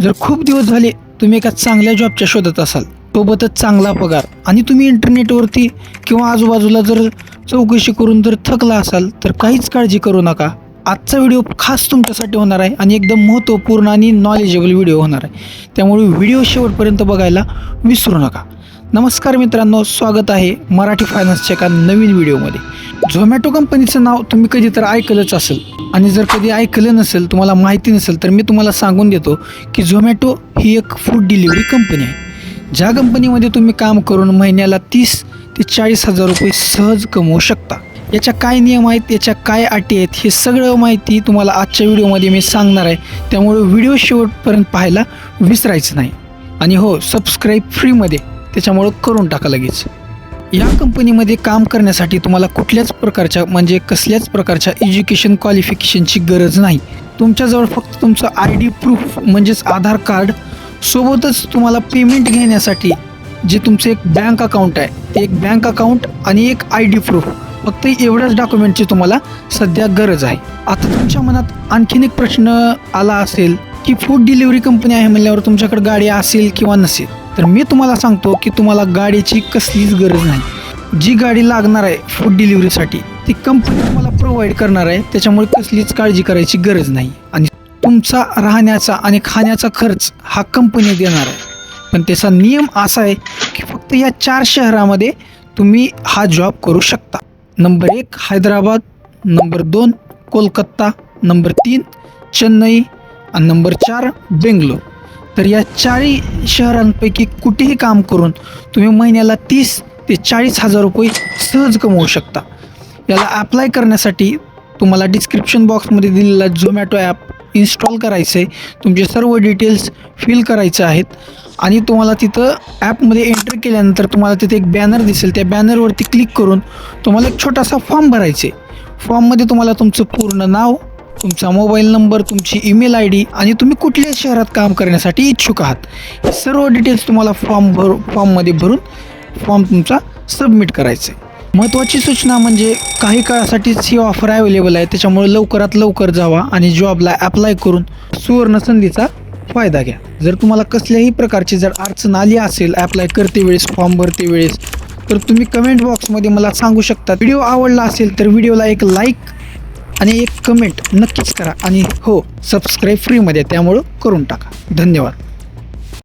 जर खूप दिवस झाले तुम्ही एका चांगल्या जॉबच्या शोधत असाल सोबतच चांगला पगार आणि तुम्ही इंटरनेटवरती किंवा आजूबाजूला जर चौकशी करून जर थकला असाल तर काहीच काळजी करू नका. आजचा व्हिडिओ खास तुमच्यासाठी होणार आहे आणि एकदम महत्त्वपूर्ण आणि नॉलेजेबल व्हिडिओ होणार आहे. त्यामुळे व्हिडिओ शेवटपर्यंत बघायला विसरू नका. नमस्कार मित्रांनो स्वागत आहे मराठी फायनान्सच्या एका नवीन व्हिडिओमध्ये झोमॅटो कंपनीचं नाव तुम्ही कधी तर ऐकलंच असेल. आणि जर कधी ऐकलं नसेल तुम्हाला माहिती नसेल तर मी तुम्हाला सांगून देतो की झोमॅटो ही एक फूड डिलिव्हरी कंपनी आहे. ज्या कंपनीमध्ये तुम्ही काम करून महिन्याला तीस ते चाळीस हजार रुपये सहज कमवू शकता. याच्या काय नियम आहेत याच्या काय अटी आहेत हे सगळं माहिती तुम्हाला आजच्या व्हिडिओमध्ये मी सांगणार आहे. त्यामुळे व्हिडिओ शेवटपर्यंत पाहायला विसरायचं नाही. आणि हो सबस्क्राईब फ्रीमध्ये त्याच्यामुळं करून टाका लगेच. या कंपनीमध्ये काम करण्यासाठी तुम्हाला कुठल्याच प्रकारच्या म्हणजे कसल्याच प्रकारच्या एज्युकेशन क्वालिफिकेशनची गरज नाही. तुमच्याजवळ फक्त तुमचं आय डी प्रूफ म्हणजेच आधार कार्ड सोबतच तुम्हाला पेमेंट घेण्यासाठी जे तुमचं एक बँक अकाउंट आहे ते एक बँक अकाउंट आणि एक आय डी प्रूफ फक्त एवढ्याच डॉक्युमेंटची तुम्हाला सध्या गरज आहे. आता तुमच्या मनात आणखीन एक प्रश्न आला असेल की फूड डिलिव्हरी कंपनी आहे म्हणल्यावर तुमच्याकडे गाडी असेल किंवा नसेल तर मी तुम्हाला सांगतो की तुम्हाला गाडीची कसलीच गरज नाही. जी गाडी लागणार आहे फूड डिलिव्हरीसाठी ती कंपनी तुम्हाला प्रोव्हाइड करणार आहे त्याच्यामुळे कसलीच काळजी करायची गरज नाही. आणि तुमचा राहण्याचा आणि खाण्याचा खर्च हा कंपनी देणार आहे. पण त्याचा नियम असा आहे की फक्त या चार शहरामध्ये तुम्ही हा जॉब करू शकता. नंबर एक हैदराबाद नंबर दोन कोलकाता नंबर तीन चेन्नई आणि नंबर चार बेंगलोर. तर या चारही शहरांपैकी कुठेही काम करून तुम्ही महिन्याला तीस ते चाळीस हजार रुपये सहज कमवू शकता. याला अप्लाय करण्यासाठी तुम्हाला डिस्क्रिप्शन बॉक्समध्ये दिलेला झोमॅटो ॲप इन्स्टॉल करायचं आहे तुमचे सर्व डिटेल्स फिल करायचे आहेत. आणि तुम्हाला तिथं ॲपमध्ये एंटर केल्यानंतर तुम्हाला तिथे एक बॅनर दिसेल. त्या बॅनरवरती क्लिक करून तुम्हाला एक छोटासा फॉर्म भरायचे फॉर्ममध्ये तुम्हाला तुमचं पूर्ण नाव तुमचा मोबाईल नंबर तुमची ईमेल आय डी आणि तुम्ही कुठल्या शहरात काम करण्यासाठी इच्छुक आहात. हे सर्व डिटेल्स तुम्हाला फॉर्म भर फॉर्ममध्ये भरून फॉर्म तुमचा सबमिट करायचा आहे महत्त्वाची सूचना म्हणजे काही काळासाठीच ही ऑफर अवेलेबल आहे. त्याच्यामुळे लवकरात लवकर जावा आणि जॉबला अप्लाय करून सुवर्ण संधीचा फायदा घ्या. जर तुम्हाला कसल्याही प्रकारची जर अडचण आली असेल अप्लाय करते वेळेस फॉर्म भरते वेळेस तर तुम्ही कमेंट बॉक्समध्ये मला सांगू शकता. व्हिडिओ आवडला असेल तर व्हिडिओला एक लाईक आणि एक कमेंट नक्कीच करा आणि हो सबस्क्राईब फ्रीमध्ये त्यामुळं करून टाका. धन्यवाद.